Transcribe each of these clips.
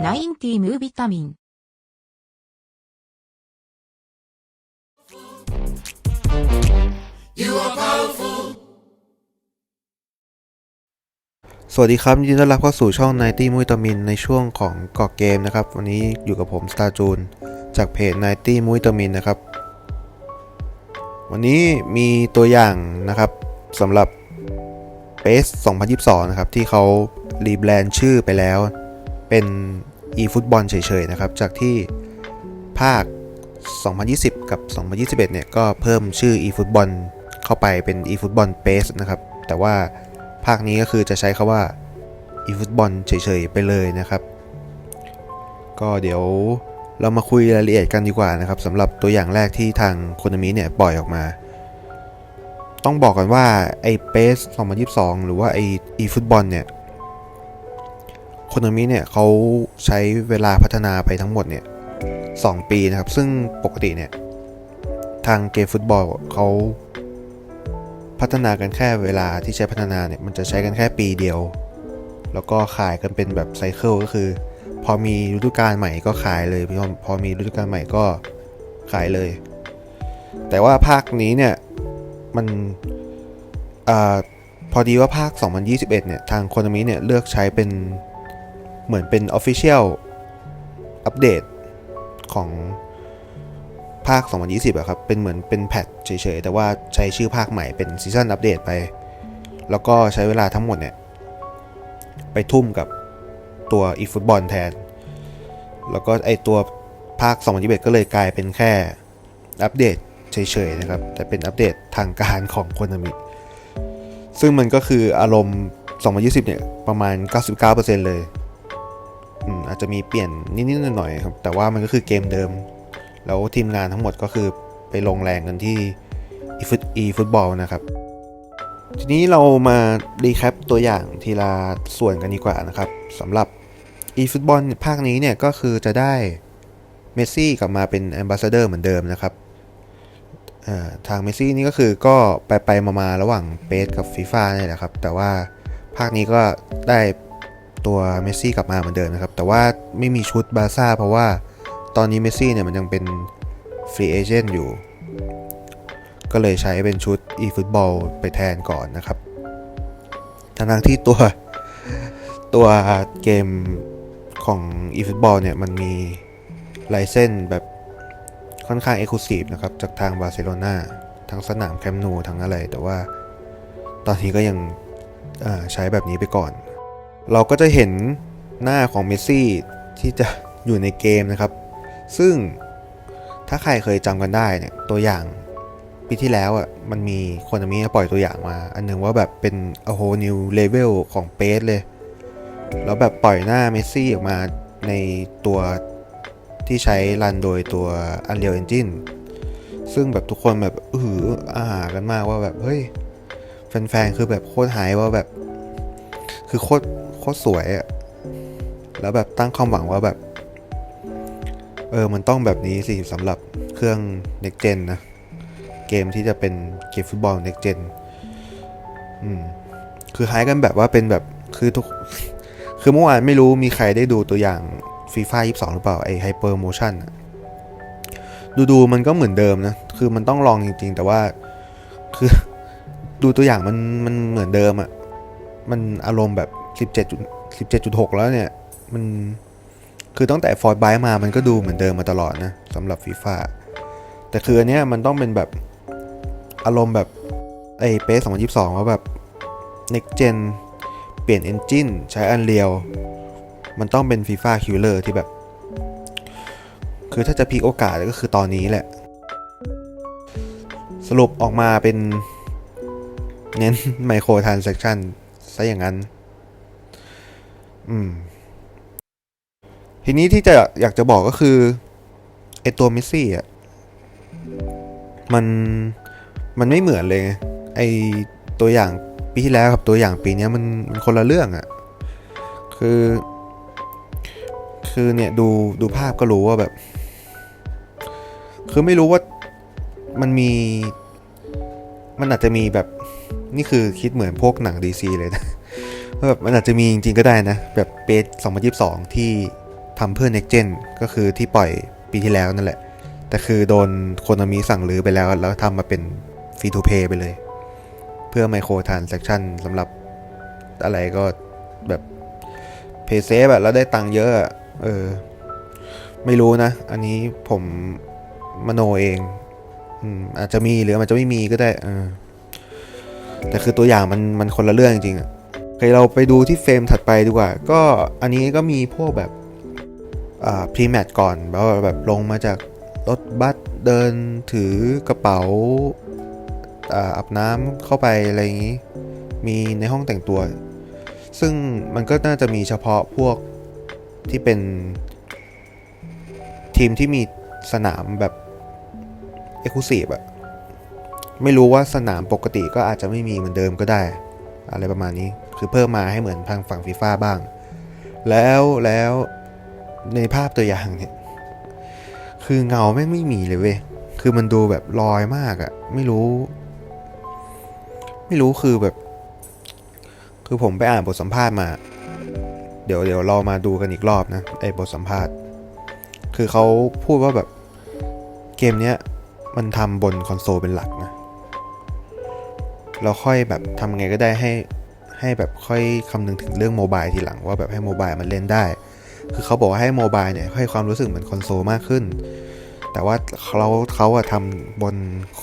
90ムービタミン สวัสดีครับยินดีต้อนรับเข้าสู่ช่อง 90 มุยตามินในช่วงของเกาะเกมนะครับ วันนี้อยู่กับผม Star j u n จากเพจ 90 มุยตามินนะครับ วันนี้มีตัวอย่างนะครับสำหรับ PES 2022 นะครับ ที่เขารีแบรนด์ชื่อไปแล้ว เป็น eFootball เฉยๆนะครับ จากที่ภาค 2020 กับ 2021 เนี่ย ก็เพิ่มชื่อ eFootball เข้าไปเป็น eFootball PES นะครับ แต่ว่าภาคนี้ก็คือจะใช้คาว่า eFootball เฉยๆ ไปเลยนะครับ ก็เดี๋ยวเรามาคุยรายละเอียดกันดีกว่านะครับสำหรับตัวอย่างแรกที่ทางโคนามิเนี่ยปล่อยออกมา ต้องบอกกันว่าไอ้ PES 2022 หรือว่าไอ้ eFootball เนี่ย โคนามิเนี่ยเขาใช้เวลาพัฒนาไปทั้งหมดเนี่ย2ปีนะครับ ซึ่งปกติเนี่ยทางเกมฟุตบอลเขาพัฒนากันแค่เวลาที่ใช้พัฒนาเนี่ยมันจะใช้กันแค่ปีเดียว แล้วก็ขายกันเป็นแบบไซเคิลก็คือ พอมีฤดูกาลใหม่ก็ขายเลยพอพอมีฤดูกาลใหม่ก็ขายเลย แต่ว่าภาคนี้เนี่ยมันอาพอดีว่าภาค 2021 เนี่ย ทางโคนามิเนี่ย เลือกใช้เป็น เหมือนเป็น Official อัปเดตของภาค 2020อะครับ เป็นเหมือนเป็นแพทเฉยๆ แต่ว่าใช้ชื่อภาคใหม่เป็นซีซันอัปเดตไป แล้วก็ใช้เวลาทั้งหมดเนี่ย ไปทุ่มกับตัว eFootball แทน แล้วก็ไอตัวภาค 2021 ก็เลยกลายเป็นแค่อัปเดตเฉยๆนะครับ แต่เป็นอัปเดตทางการของโคนามิซึ่งมันก็คืออารมณ์ 2020 เนี่ย ประมาณ 99%เลย อาจจะมีเปลี่ยนนิดๆหน่อยๆครับ แต่ว่ามันก็คือเกมเดิม แล้วทีมงานทั้งหมดก็คือไปลงแรงกันที่ eFoot eFootball นะครับ ทีนี้เรามารีแคปตัวอย่างทีละส่วนกันดีกว่านะครับสำหรับ eFootball ภาคนี้เนี่ยก็คือจะได้เมสซี่กลับมาเป็นแอมบาสเดอร์เหมือนเดิมนะครับทางเมสซี่นี่ก็คือก็ไปไปมามาระหว่างเปสกับฟีฟ่าเนี่ยแหละครับ แต่ว่าภาคนี้ก็ได้ ตัวเมสซี่กลับมาเหมือนเดิมนะครับ แต่ว่าไม่มีชุดบาซ่าเพราะว่าตอนนี้เมสซี่เนี่ยมันยังเป็นฟรีเอเจนต์อยู่ ก็เลยใช้เป็นชุด eFootball ไปแทนก่อนนะครับทั้งที่ตัวตัวเกมของ eFootball เนี่ยมันมีไลเซนแบบค่อนข้าง Exclusive นะครับ จากทางบาร์เซโลนาทั้งสนามแคมป์นูทั้งอะไร แต่ว่าตอนนี้ก็ยังใช้แบบนี้ไปก่อน เราก็จะเห็นหน้าของเมสซี่ที่จะอยู่ในเกมนะครับ ซึ่งถ้าใครเคยจำกันได้เนี่ยตัวอย่างปีที่แล้วอะมันมีคนมีปล่อยตัวอย่างมา อันหนึงว่าแบบเป็น a whole new level ของเปสเลย แล้วแบบปล่อยหน้าเมสซี่ออกมาในตัวที่ใช้รันโดยตัว Unreal Engine ซึ่งแบบทุกคนแบบอือออาหากันมากว่าแบบ เฮ้ย แฟนๆ คือแบบโคตรหายว่าแบบ คือโคตร ตรสวยอะแล้วแบบตั้งความหวังว่าแบบ เออ มันต้องแบบนี้สิสำหรับเครื่อง next gen นะ เกมที่จะเป็นเกมฟุตบอล next gen อืม คือหายกันแบบว่าเป็นแบบคือทุก คือเมื่อวานไม่รู้มีใครได้ดูตัวอย่างฟีฟ่า22หรือเปล่า ไอไฮเปอร์โมชั่นดูดูมันก็เหมือนเดิมนะ คือมันต้องลองจริง ๆ แต่ว่า คือ ดูตัวอย่างมันมันเหมือนเดิมอะ่ะมันอารมณ์แบบ 17 17.6 แล้วเนี่ย มันคือตั้งแต่ฟอร์ดไบมามันก็ดูเหมือนเดิมมาตลอดนะสำหรับฟีฟ่าแต่คืออันเนี้ยมันต้องเป็นแบบอารมณ์แบบไอ้เปส2022ว่าแบบ next gen เปลี่ยน engine ใช้ Unreal มันต้องเป็น FIFA Killer ที่แบบ คือถ้าจะพีโอกาสก็คือตอนนี้แหละ สรุปออกมาเป็น เน้นไมโครทราน s ซ c t ชันซะอย่างนั้น อืม ทีนี้ที่จะอยากจะบอกก็คือไอตัวเมสซี่อะ มันมันไม่เหมือนเลยไอตัวอย่างปีที่แล้วกับตัวอย่างปีนี้มันมันคนละเรื่องอะ่ะ คือ คือเนี่ยดูดูภาพก็รู้ว่าแบบ คือไม่รู้ว่ามันมี มันอาจจะมีแบบ นี่คือคิดเหมือนพวกหนัง DC เลยนะ แบบมันอาจจะมีจริงๆก็ได้นะ แบบเปส2022 ที่ทำเพื่อ Next Gen ก็คือที่ปล่อยปีที่แล้วนั่นแหละ แต่คือโดนโคนามิสั่งรื้อไปแล้ว แล้วทำมาเป็นฟรีทูเพย์ไปเลย เพื่อไมโครทราน s ซ c t ชันสำหรับอะไรก็แบบเพย์เซฟอะแล้วได้ตังค์เยอะ เออ ไม่รู้นะ อันนี้ผมมโนเองอืมอาจจะมีหรืออาจจะไม่มีก็ได้ เออ แต่คือตัวอย่างมันมันคนละเรื่องจริงๆอะ เคเราไปดูที่เฟรมถัดไปดีกว่า ก็อันนี้ก็มีพวกแบบอ่าพรีแมทก่อนแบบว่าแบบลงมาจากรถบัสเดินถือกระเป๋าอาอาบน้ำเข้าไปอะไรอย่างนี้ มีในห้องแต่งตัว ซึ่งมันก็น่าจะมีเฉพาะพวกที่เป็นทีมที่มีสนามแบบ e x c l u s i v e อะไม่รู้ว่าสนามปกติก็อาจจะไม่มีเหมือนเดิมก็ได้ อะไรประมาณนี้ คือเพิ่มมาให้เหมือนทางฝั่งฟีฟ่าบ้าง แล้วแล้วในภาพตัวอย่างเนี่ย คือเงาแม่งไม่มีเลยเว้ยคือมันดูแบบลอยมากอะไม่รู้ ไม่รู้คือแบบ คือผมไปอ่านบทสัมภาษณ์มา เดี๋ยวเดี๋ยวเรามาดูกันอีกรอบนะไอ้บทสัมภาษณ์ คือเขาพูดว่าแบบเกมเนี้ยมันทำบนคอนโซลเป็นหลักนะเราค่อยแบบทำไงก็ได้ให้ ให้แบบค่อยคำนึงถึงเรื่องโมบายทีหลังว่าแบบให้โมบายมันเล่นได้ คือเขาบอกว่าให้โมบายเนี่ยให้ความรู้สึกเหมือนคอนโซลมากขึ้น แต่ว่าเขาเขาอะทำบน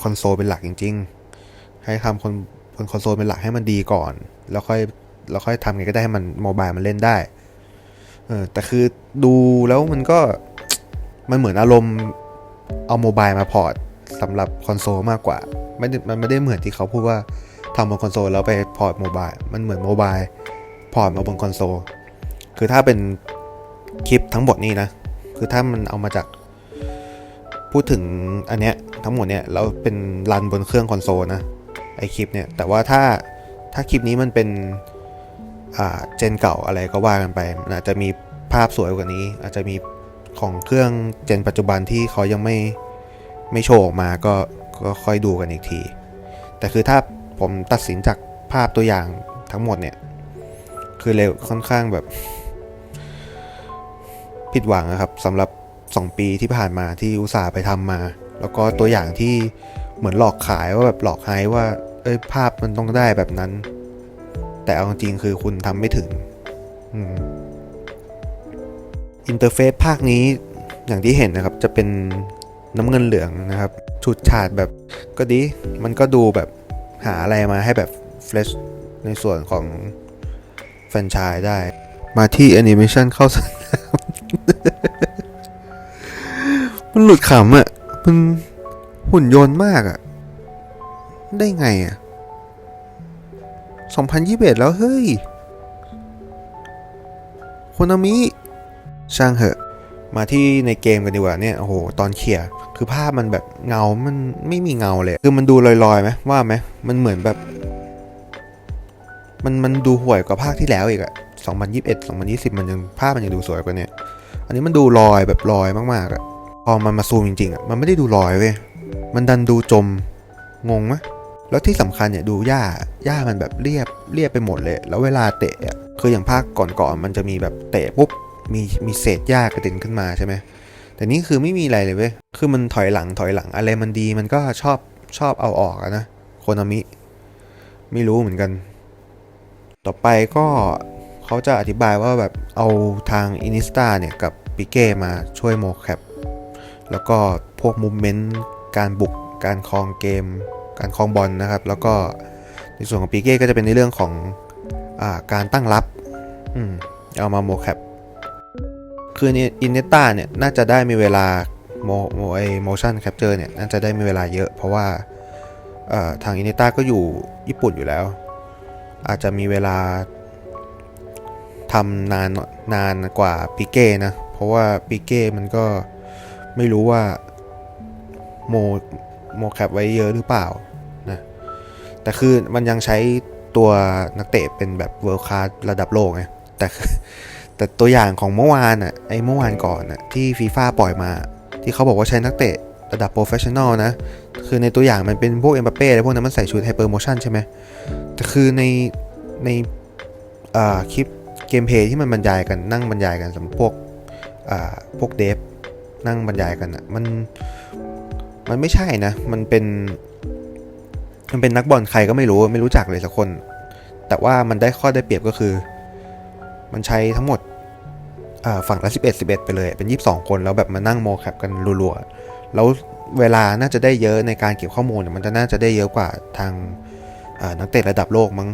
คอนโซลเป็นหลักจริง ๆ ให้ทำคนบนคอนโซลเป็นหลักให้มันดีก่อน แล้วค่อยแล้วค่อยทำไงก็ได้ให้มันโมบายมันเล่นได้เออแต่คือดูแล้วมันก็มันเหมือนอารมณ์เอาโมบายมาพอร์ตสำหรับคอนโซลมากกว่าไม่มันไม่ได้เหมือนที่เขาพูดว่า ทำบนคอนโซลแล้วไปพอร์ตโมบายมันเหมือนโมบายพอร์ตมาบนคอนโซลคือถ้าเป็นคลิปทั้งหมดนี่นะ คือถ้ามันเอามาจาก พูดถึงอันเนี้ยทั้งหมดเนี่ยแล้วเป็นรันบนเครื่องคอนโซลนะไอคลิปเนี่ยแต่ว่าถ้าถ้าคลิปนี้มันเป็นอ่าเจนเก่าอะไรก็ว่ากันไปมันอาจจะมีภาพสวยกว่านี้ อาจจะมีของเครื่องเจนปัจจุบันที่เขายังไม่ไม่โชว์ออกมาก็ก็ค่อยดูกันอีกที แต่คือถ้า ผมตัดสินจากภาพตัวอย่างทั้งหมดเนี่ย คือเร็วค่อนข้างแบบ ผิดหวังนะครับสำหรับ 2 ปีที่ผ่านมาที่อุตส่าห์ไปทำมา แล้วก็ตัวอย่างที่เหมือนหลอกขายว่าแบบหลอกไฮว่า เอ้ยภาพมันต้องได้แบบนั้น แต่เอาจริงคือคุณทำไม่ถึงอินเทอร์เฟซภาคนี้อย่างที่เห็นนะครับจะเป็นน้ำเงินเหลืองนะครับ ชุดฉาดแบบก็ดี มันก็ดูแบบ หาอะไรมาให้แบบเฟรชในส่วนของแฟนชส์ได้ มาที่แอนิเมชันเข้าสนามมันหลุดขำอะ่ะ มันหุ่นยนต์มากอะ่ะ ได้ไงอะ่ะ2021 แล้วเฮ้ยโคนามิช่างเหอะ มาที่ในเกมกันดีกว่าเนี่ยโอ้โหตอนเขี่ยร์คือภาพมันแบบเงา มันไม่มีเงาเลย คือมันดูลอยๆไหมว่าไหมมันเหมือนแบบ มันมันดูห่วยกว่าภาคที่แล้วอีกอะ2021 2020 มันยังภาพมันยังดูสวยกว่าเนี่ยอันนี้มันดูลอยแบบลอยมากๆอะพอมันมาซูมจริงๆอะมันไม่ได้ดูลอยเว้ยมันดันดูจมงงไหมแล้วที่สำคัญเนี่ยดูหญ้าหญ้ามันแบบเรียบเรียบไปหมดเลย แล้วเวลาเตะอะคืออย่างภาคก่อนๆมันจะมีแบบเตะปุ๊บ มีมีเศษหญ้ากระเด็นขึ้นมาใช่ไหมแต่นี่คือไม่มีอะไรเลยเว้ย คือมันถอยหลังถอยหลังอะไรมันดีมันก็ชอบชอบเอาออกนะโคนามิ ไม่รู้เหมือนกัน ต่อไปก็เขาจะอธิบายว่าแบบเอาทางอินิสตาเนี่ยกับปิเก้มาช่วยโมแคปแล้วก็พวกมูเมนต์การบุกการครองเกม การครองบอลนะครับ แล้วก็ในส่วนของปิเก้ก็จะเป็นในเรื่องของอาการตั้งรับอืมเอามาโมแคป คืออินเนต้าเนี่ยน่าจะได้มีเวลาโมโมไอโมชั่นแคปเจอร์เนี่ยน่าจะได้มีเวลาเยอะ เพราะว่าทางอินเนต้าก็อยู่ญี่ปุ่นอยู่แล้ว อาจจะมีเวลาทำนานนานกว่าปิเก้นะ เพราะว่าปิเก้มันก็ไม่รู้ว่าโมโมแคปไว้เยอะหรือเปล่านะแต่คือมันยังใช้ตัวนักเตะเป็นแบบเวิร์คคาร์ระดับโลกไงแต่ แต่ตัวอย่างของเมื่อวานอะไอ้เมื่อวานก่อนอะที่ฟีฟ่าปล่อยมา ที่เขาบอกว่าใช้นักเตะระดับโปรเฟชชั่นอลนะ คือในตัวอย่างมันเป็นพวกเอ็มบัปเป้อะไรพวกนั้นมันใส่ชุดไฮเปอร์โมชั่นใช่ไหมแต่คือในในคลิปเกมเพย์ที่มันบรรยายกันนั่งบรรยายกันสำหรับพวกพวกเดฟนั่งบรรยายกันอะมันมันไม่ใช่นะ มันเป็น มันเป็นนักบอลใครก็ไม่รู้ไม่รู้จักเลยสักคน แต่ว่ามันได้ข้อได้เปรียบก็คือ มันใช้ทั้งหมดฝั่งละ11 11 ไปเลย เป็น 22 คนแล้วแบบมานั่งโมแคปกันรัวๆแล้วเวลาน่าจะได้เยอะในการเก็บข้อมูลเนี่ยมันจะน่าจะได้เยอะกว่าทางนักเตะระดับโลกมั้ง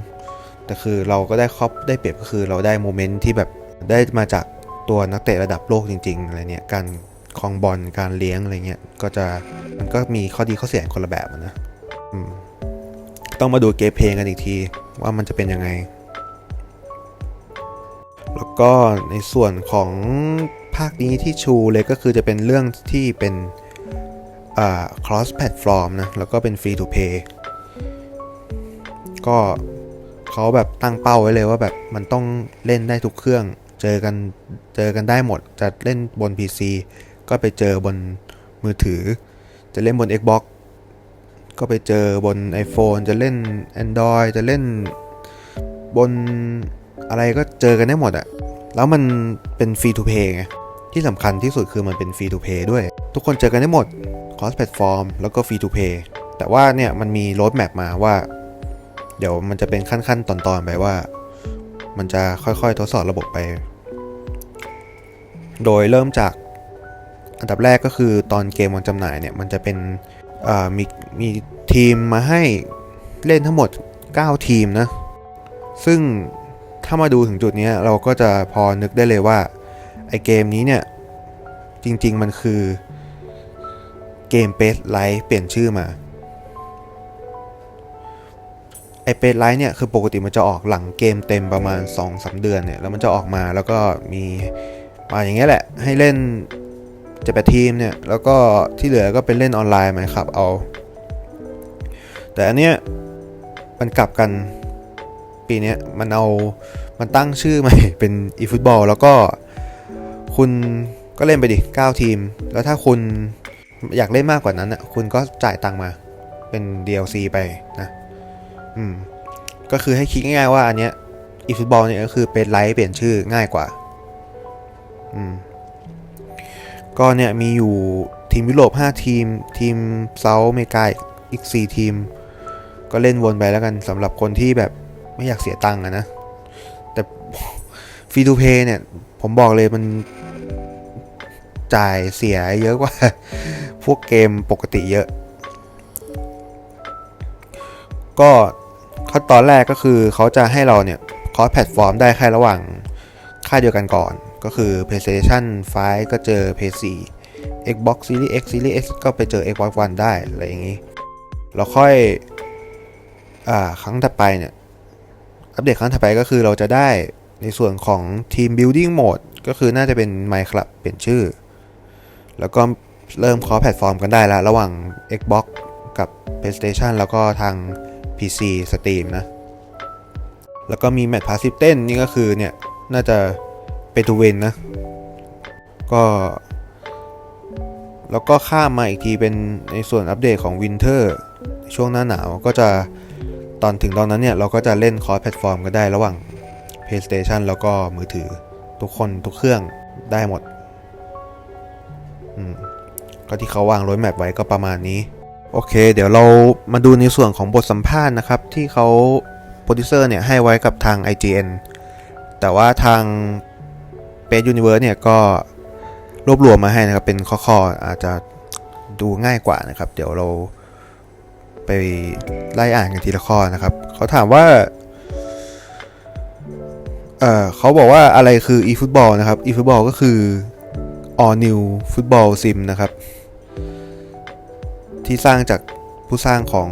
แต่คือเราก็ได้ครอบได้เปรียบก็คือเราได้โมเมนต์ที่แบบได้มาจากตัวนักเตะระดับโลกจริงๆอะไรเนี่ยการคลองบอลการเลี้ยงอะไรเงี้ยก็จะมันก็มีข้อดีข้อเสียคนละแบบนะต้องมาดูเกมเพลงกันอีกทีว่ามันจะเป็นยังไง แล้วก็ในส่วนของภาคนี้ที่ชูเลยก็คือจะเป็นเรื่องที่เป็นอ่า cross platform นะ แล้วก็เป็น free to play ก็เขาแบบตั้งเป้าไว้เลยว่าแบบมันต้องเล่นได้ทุกเครื่อง เจอกันเจอกันได้หมด จะเล่นบน PC ก็ไปเจอบนมือถือ จะเล่นบน Xbox ก็ไปเจอบน iPhone จะเล่น Android จะเล่นบน อะไรก็เจอกันได้หมดอะแล้วมันเป็นฟรี to play ไง ที่สำคัญที่สุดคือมันเป็นฟรี to play ด้วย ทุกคนเจอกันได้หมด cross platform แล้วก็ฟรี to play แต่ว่าเนี่ยมันมี road map มาว่า เดี๋ยวมันจะเป็นขั้นๆ ตอนๆ ไปว่า มันจะค่อยๆ ทดสอบระบบไป โดยเริ่มจากอันดับแรกก็คือตอนเกมวางจำหน่ายเนี่ย มันจะเป็นมีมีทีมมาให้เล่นทั้งหมด 9 ทีมนะ ซึ่ง ถ้ามาดูถึงจุดนี้เราก็จะพอนึกได้เลยว่าไอเกมนี้เนี่ย จริง ๆ มันคือเกมเ a สไลท์เปลี่ยนชื่อมาไอเปดไลท์เนี่ย คือปกติมันจะออกหลังเกมเต็มประมาณ 2 3เดือนเนี่ย แล้วมันจะออกมาแล้วก็มีมาอย่างเงี้ยแหละ ให้เล่นจะแปทีมเนี่ย แล้วก็ที่เหลือก็เป็นเล่นออนไลน์ไหมครับเอา แต่อันเนี้ยมันกลับกัน ปีนี้มันเอามันตั้งชื่อใหม่เป็น eFootball แล้วก็คุณก็เล่นไปดิ 9 ทีม แล้วถ้าคุณอยากเล่นมากกว่านั้นอะคุณก็จ่ายตังมาเป็น DLC ไปนะอืมก็คือให้คิดง่ายๆว่าอันเนี้ยอีฟุตบอลเนี่ยก็คือเป็นไลท์เปลี่ยนชื่อง่ายกว่าอืมก็เนี่ยมีอยู่ทีมยุโรป 5 ทีม ทีมเซาท์อเมริกาอีก 4 ทีม ก็เล่นวนไปแล้วกันสำหรับคนที่แบบ ไม่อยากเสียตังค์อะนะ แต่ฟรีทูเพย์เนี่ย ผมบอกเลยมันจ่ายเสียเยอะกว่า พวกเกมปกติเยอะ ก็ขั้นตอนแรกก็คือเขาจะให้เราเนี่ยคอสแพลตฟอร์มได้แค่ระหว่างค่ายเดียวกันก่อน ก็คือ PlayStation 5 ก็เจอ PS4 Xbox Series X Series X ก็ไปเจอ Xbox One ได้ อะไรอย่างนี้ เราค่อย อ่า ครั้งถัดไปเนี่ย อัปเดตครั้งถัดไปก็คือเราจะได้ในส่วนของ Team Building Mode ก็คือน่าจะเป็น Minecraft เปลี่ยนชื่อ แล้วก็เริ่มคอแพลตฟอร์มกันได้แล้วระหว่าง Xbox กับ PlayStation แล้วก็ทาง PC Steam นะ แล้วก็มีแมตช์พาสิฟเต้นนี่ก็คือเนี่ย น่าจะเป็นทูเวนนะ ก็ แล้วก็ข้ามมาอีกทีเป็นในส่วนอัปเดตของ Winter ช่วงหน้าหนาวก็จะ ตอนถึงตอนนั้นเนี่ยเราก็จะเล่นคอร์สแพลตฟอร์มก็ได้ระหว่าง PlayStation แล้วก็มือถือ ทุกคนทุกเครื่องได้หมดอืมก็ที่เขาวางรถแมพไว้ก็ประมาณนี้ โอเค เดี๋ยวเรามาดูในส่วนของบทสัมภาษณ์นะครับ ที่เขาโปรดิวเซอร์เนี่ยให้ไว้กับทาง IGN แต่ว่าทาง Space Universe เนี่ยก็รวบรวมมาให้นะครับ เป็นข้อๆอาจจะดูง่ายกว่านะครับ เดี๋ยวเรา ไปไล่อ่านกันทีละข้อนะครับ เขาถามว่า เออเขาบอกว่าอะไรคือ eFootball นะครับ eFootball ก็คือ all new football sim นะครับ ที่สร้างจากผู้สร้างของ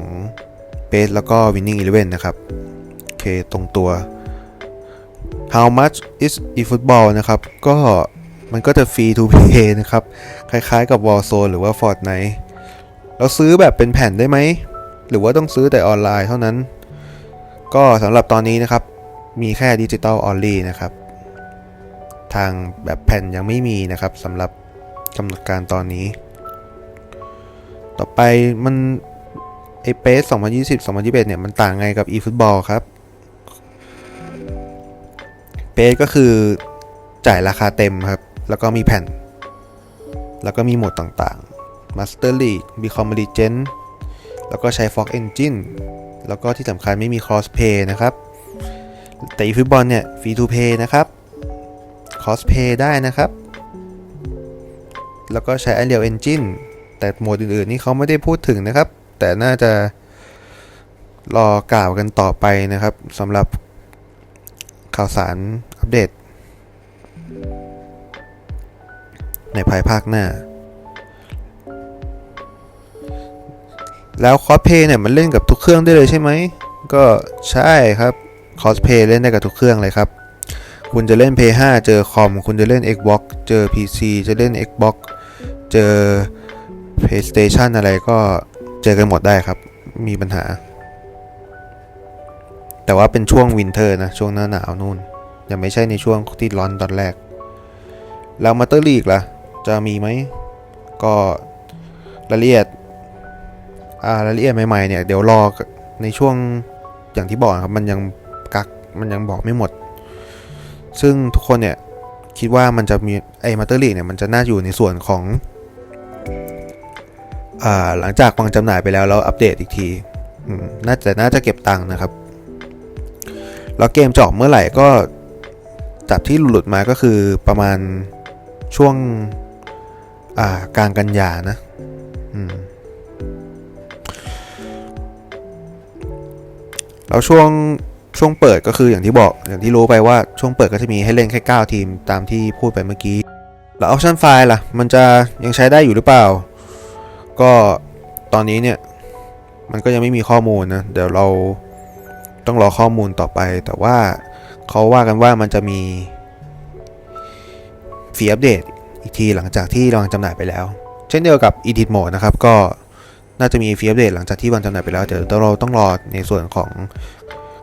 b a s e แล้วก็ Winning Eleven นะครับ โอเค ตรงตัว How much is eFootball นะครับ ก็มันก็จะฟรี to play นะครับ คล้ายๆกับ Warzone หรือว่า Fortnite เราซื้อแบบเป็นแผ่นได้ไหม หรือว่าต้องซื้อแต่ออนไลน์เท่านั้น ก็สำหรับตอนนี้นะครับ มีแค่ดิจิตอลออนลีนะครับ ทางแบบแผ่นยังไม่มีนะครับสำหรับกำหนดการตอนนี้ ต่อไปมันไอเปส2020 2021 เนี่ย มันต่างไงกับ eFootball ครับเปสก็คือจ่ายราคาเต็มครับ แล้วก็มีแผ่น แล้วก็มีโหมดต่างๆ Master League Become Legend แล้วก็ใช้ Fox Engine แล้วก็ที่สำคัญไม่มี Crossplay นะครับ แต่อีฟุตบอลเนี่ย Free to Play นะครับ Crossplay ได้นะครับ แล้วก็ใช้ Unreal Engine แต่โหมดอื่นๆนี่เขาไม่ได้พูดถึงนะครับ แต่น่าจะรอกล่าวกันต่อไปนะครับสำหรับข่าวสารอัปเดต ในภายภาคหน้า แล้วคอสเพย์เนี่ยมันเล่นกับทุกเครื่องได้เลยใช่ไหม ก็ใช่ครับคอสเพย์เล่นได้กับทุกเครื่องเลยครับ คุณจะเล่น p 5เจอคอม คุณจะเล่น Xbox เจอ PC จะเล่น Xbox เจอ PlayStation อะไรก็เจอกันหมดได้ครับ มีปัญหา แต่ว่าเป็นช่วงวินเทอร์นะ ช่วงหน้าหนาวนู่น ยังไม่ใช่ในช่วงที่ร้อนตอนแรก แล้วมาเตอร์ลีกล่ะ จะมีไหม ก็รายละเอียด รายละเอียดใหม่ๆเนี่ยเดี๋ยวรอในช่วงอย่างที่บอกครับมันยังกักมันยังบอกไม่หมด ซึ่งทุกคนเนี่ยคิดว่ามันจะมีไอ้มาเตอร์ลีเนี่ยมันจะน่าอยู่ในส่วนของอ่าหลังจากวางจำหน่ายไปแล้วแล้วอัปเดตอีกทีน่าจะน่าจะเก็บตังค์นะครับ แล้วเกมจอกเมื่อไหร่ก็จับที่หลุดมาก็คือประมาณช่วงกลางกันยานะ อืม แล้วช่วงช่วงเปิดก็คืออย่างที่บอกอย่างที่รู้ไปว่าช่วงเปิดก็จะมีให้เล่นแค่ 9 ทีมตามที่พูดไปเมื่อกี้ แล้ว Option File ล่ะ มันจะยังใช้ได้อยู่หรือเปล่า ก็ตอนนี้เนี่ย มันก็ยังไม่มีข้อมูลนะ เดี๋ยวเราต้องรอข้อมูลต่อไป แต่ว่าเขาว่ากันว่ามันจะมีฟรีอัปเดตอีกทีหลังจากที่วางจำหน่ายไปแล้ว เช่นเดียวกับ Edit Mode นะครับก็ น่าจะมีฟรีอัปเดตหลังจากที่วางจำหน่ายไปแล้วเดี๋ยวเราต้องรอในส่วนของ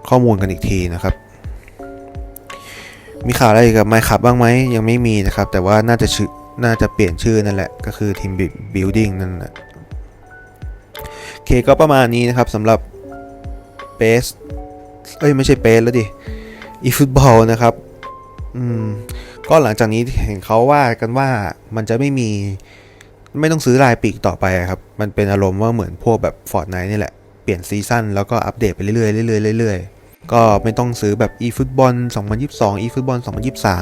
ข้อมูลกันอีกทีนะครับ มีข่าวอะไรกับไมค์ขับบ้างไหมยังไม่มีนะครับ แต่ว่าน่าจะชื่อน่าจะเปลี่ยนชื่อนั่นแหละ ก็คือ Team Building นั่นแหละโอเคก็ประมาณนี้นะครับสำหรับเ a สเอ้ยไม่ใช่เ a สแล้วดิอีฟุตบอลนะครับ อืม ก็หลังจากนี้เห็นเขาว่ากันว่ามันจะไม่มี ไม่ต้องซื้อรายปีกต่อไปครับ มันเป็นอารมณ์ว่าเหมือนพวกแบบ Fortnite นี่แหละ เปลี่ยนซีซั่นแล้วก็อัปเดตไปเรื่อยๆเรื่อยๆเรื่อยๆ ก็ไม่ต้องซื้อแบบ eFootball 2022 eFootball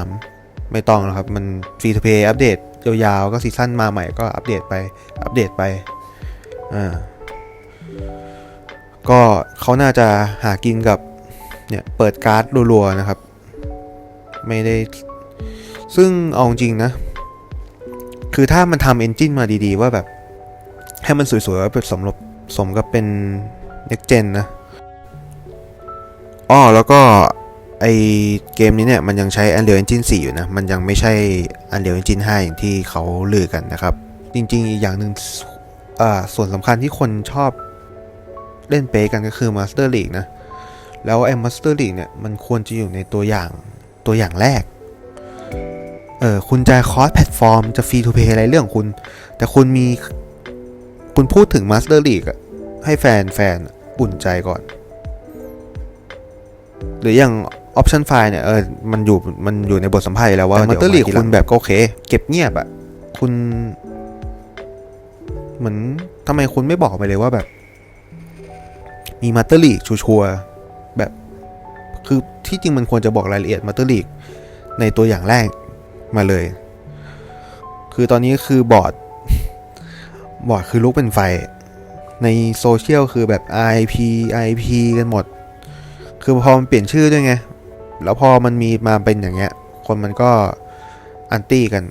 2023 ไม่ต้องแล้วครับ มันฟรี to play อัปเดตยาวๆ ก็ซีซั่นมาใหม่ก็อัปเดตไป อัปเดตไป อ่า ก็เขาน่าจะหากินกับเนี่ยเปิดการ์ดรัวๆนะครับ ไม่ได้ ซึ่งเอาจริงนะ คือถ้ามันทำเอนจินมาดีๆ ว่าแบบ ให้มันสวยๆว่าแบบสมรบสมกับเป็น next gen นะอ้อแล้วก็ไอเกมนี้เนี่ย มันยังใช้ Unreal Engine 4 อยู่นะ มันยังไม่ใช่ Unreal Engine 5 อย่างที่เขาลือกันนะครับ จริงๆ อีกอย่างหนึ่งอ่าส่วนสำคัญที่คนชอบเล่นเปกันก็คือ Master League นะ แล้วไอ้ Master League เนี่ย มันควรจะอยู่ในตัวอย่างตัวอย่างแรก เออคุณจะคอสแพลตฟอร์มจะฟรีทูเพย์อะไรเรื่องของคุณ แต่คุณมีคุณพูดถึง Master League อะให้แฟนแฟนอุ่นใจก่อน หรืออย่าง Option File เนี่ยเออมันอยู่มันอยู่ในบทสัมภาษณ์อยู่แล้วว่า Master League คุณแบบก็โอเค เก็บเงียบอะคุณ เหมือนทำไมคุณไม่บอกไปเลยว่าแบบ มีมาเตอร์ลีกชัวร์ๆแบบ คือที่จริงมันควรจะบอกรายละเอียดมาเตอร์ลีกในตัวอย่างแรก มาเลย คือตอนนี้คือบอร์ดบอร์ดคือลุกเป็นไฟ ในโซเชียลคือแบบ IP IP กันหมด คือพอมันเปลี่ยนชื่อด้วยไง แล้วพอมันมีมาเป็นอย่างเงี้ย คนมันก็อันตี้กัน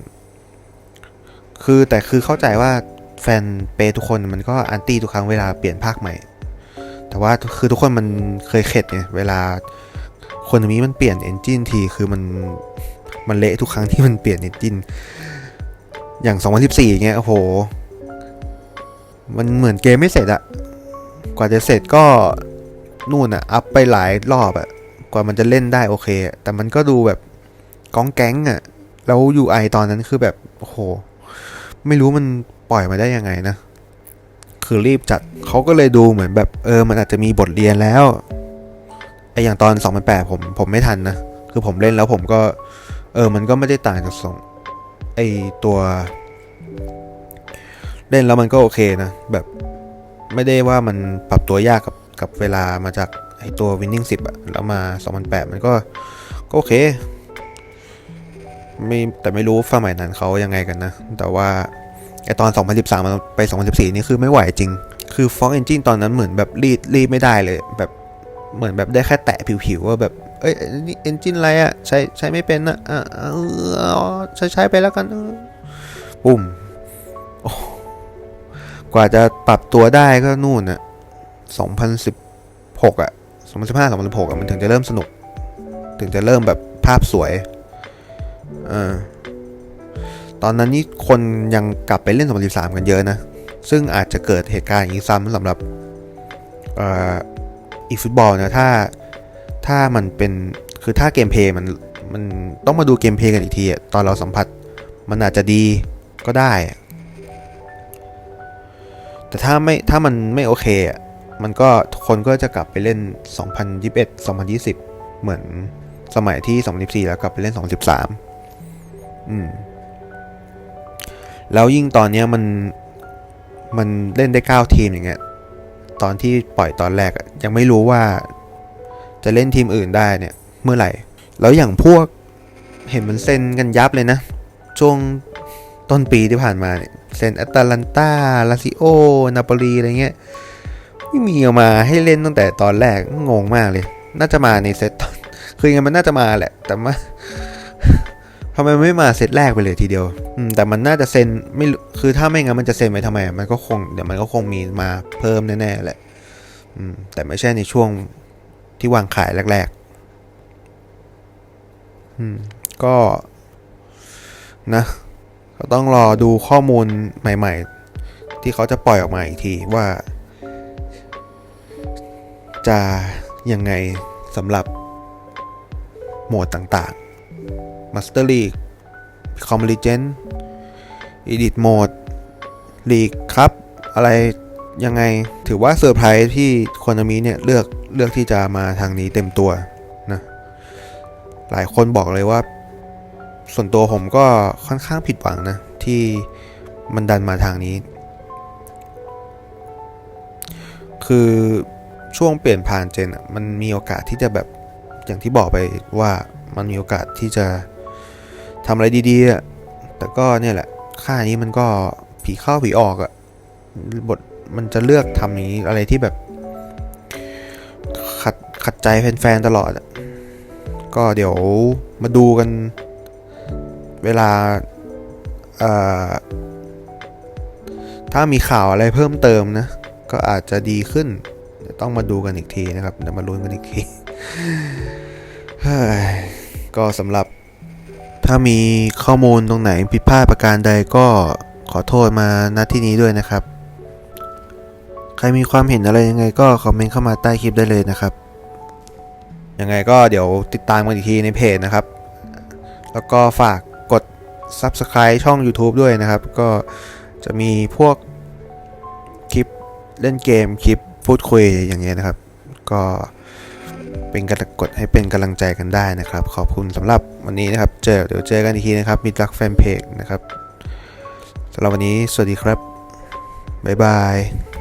คือแต่คือเข้าใจว่าแฟนเปทุกคนมันก็อันตี้ทุกครั้งเวลาเปลี่ยนภาคใหม่ แต่ว่าคือทุกคนมันเคยเข็ดไงเวลาคนนี้มันเปลี่ยนเอนจินทีคือมัน มันเละทุกครั้งที่มันเปลี่ยนเอนจินอย่าง 2014เงี้ย โอ้โห มันเหมือนเกมไม่เสร็จอะกว่าจะเสร็จก็นู่นอะอัพไปหลายรอบอะกว่ามันจะเล่นได้โอเค แต่มันก็ดูแบบก้องแก๊งอะแล้ว UI ตอนนั้นคือแบบ โอ้โห ไม่รู้มันปล่อยมาได้ยังไงนะ คือรีบจัดเขาก็เลยดูเหมือนแบบเออ มันอาจจะมีบทเรียนแล้วไออย่างตอน 2008 ผมผมไม่ทันนะ คือผมเล่นแล้วผมก็ เออมันก็ไม่ได้ต่างจากสองไอตัวเล่นแล้วมันก็โอเคนะ แบบไม่ได้ว่ามันปรับตัวยากกับกับเวลามาจากไอตัว Winning 10อะแล้วมา 2008 มันก็ก็โอเคไม่แต่ไม่รู้สมัยนั้นเขายังไงกันนะ แต่ว่าไอตอน 2013 มันไป 2014 นี่คือไม่ไหวจริง คือ Fox Engine ตอนนั้นเหมือนแบบรีดรีดไม่ได้เลย แบบเหมือนแบบได้แค่แตะผิวๆว่าแบบ อ้ยนี่เอนจินอะไรอะใช้ใช้ไม่เป็นนะอะเออใช้ใช้ไปแล้วกันปุ่มกว่าจะปรับตัวได้ก็นู่นอะ2016อะ2015 2016อะมันถึงจะเริ่มสนุก ถึงจะเริ่มแบบภาพสวยเออตอนนั้นนี่คนยังกลับไปเล่น 2013 กันเยอะนะ ซึ่งอาจจะเกิดเหตุการณ์อย่างนี้ซ้ำสำหรับอีฟุตบอลนะถ้า ถ้ามันเป็นคือถ้าเกมเพย์มันมันต้องมาดูเกมเพย์กันอีกทีอะตอนเราสัมผัสมันอาจจะดีก็ได้ แต่ถ้าไม่ถ้ามันไม่โอเคอะมันก็ทุกคนก็จะกลับไปเล่น 2021 2020 เหมือนสมัยที่ 2014 แล้วกลับไปเล่น 2013 อืม แล้วยิ่งตอนเนี้ยมันมันเล่นได้ 9 ทีมอย่างเงี้ย ตอนที่ปล่อยตอนแรกยังไม่รู้ว่า จะเล่นทีมอื่นได้เนี่ยเมื่อไหร่ แล้วอย่างพวกเห็นมันเซ็นกันยับเลยนะ ช่วงต้นปีที่ผ่านมาเนี่ยเซ็นแอตแลนตาลาซิโอ นาโปลีอะไรเงี้ยไม่มีออกมาให้เล่นตั้งแต่ตอนแรกงงมากเลย น่าจะมาในเซตคือยังไงมันน่าจะมาแหละ แต่ว่าทำไมไม่มาเซตแรกไปเลยทีเดียวอืแต่มันน่าจะเซ็นไม่คือถ้าไม่งั้นมันจะเซ็นไว้ทำไม มันก็คงเดี๋ยวมันก็คงมีมาเพิ่มแน่ๆแหละอืแต่ไม่ใช่ในช่วง ที่วางขายแรกๆอืมก็นะก็ต้องรอดูข้อมูลใหม่ ๆ ที่เขาจะปล่อยออกมาอีกทีว่า จะยังไงสำหรับโหมดต่างๆ Master League c o m m Legend Edit Mode League ครับ อะไรยังไงถือว่าเซอร์ไพรส์ที่คนามิเนี่ย เลือก เลือกที่จะมาทางนี้เต็มตัวนะหลายคนบอกเลยว่า ส่วนตัวผมก็ค่อนข้างผิดหวังนะที่มันดันมาทางนี้ คือช่วงเปลี่ยนผ่านเจนอะมันมีโอกาสที่จะแบบอย่างที่บอกไปว่ามันมีโอกาสที่จะทำอะไรดีๆอะแต่ก็เนี่ยแหละ ค่านี้มันก็ผีเข้าผีออกอะบทมันจะเลือกทำนี้อะไรที่แบบ ขัดใจแฟนๆตลอด ก็เดี๋ยวมาดูกัน เวลาถ้ามีข่าวอะไรเพิ่มเติมนะ ก็อาจจะดีขึ้น ต้องมาดูกันอีกทีนะครับเดี๋ยวมาลุ้นกันอีกทีก็สำหรับถ้ามีข้อมูลตรงไหนผิดพลาดประการใดก็ขอโทษมาณที่นี้ด้วยนะครับ ใครมีความเห็นอะไรยังไงก็คอมเมนต์เข้ามาใต้คลิปได้เลยนะครับ ยังไงก็เดี๋ยวติดตามกันอีกทีในเพจนะครับ แล้วก็ฝากกด Subscribe ช่อง YouTube ด้วยนะครับ ก็จะมีพวกคลิปเล่นเกมคลิปพูดคุยอย่างเงี้ยนะครับ ก็เป็นกระกดให้เป็นกำลังใจกันได้นะครับ ขอบคุณสำหรับวันนี้นะครับ เจอเดี๋ยวเจอกันอีกทีนะครับมีรักแฟนเพจนะครับสำหรับวันนี้สวัสดีครับบ๊ายบาย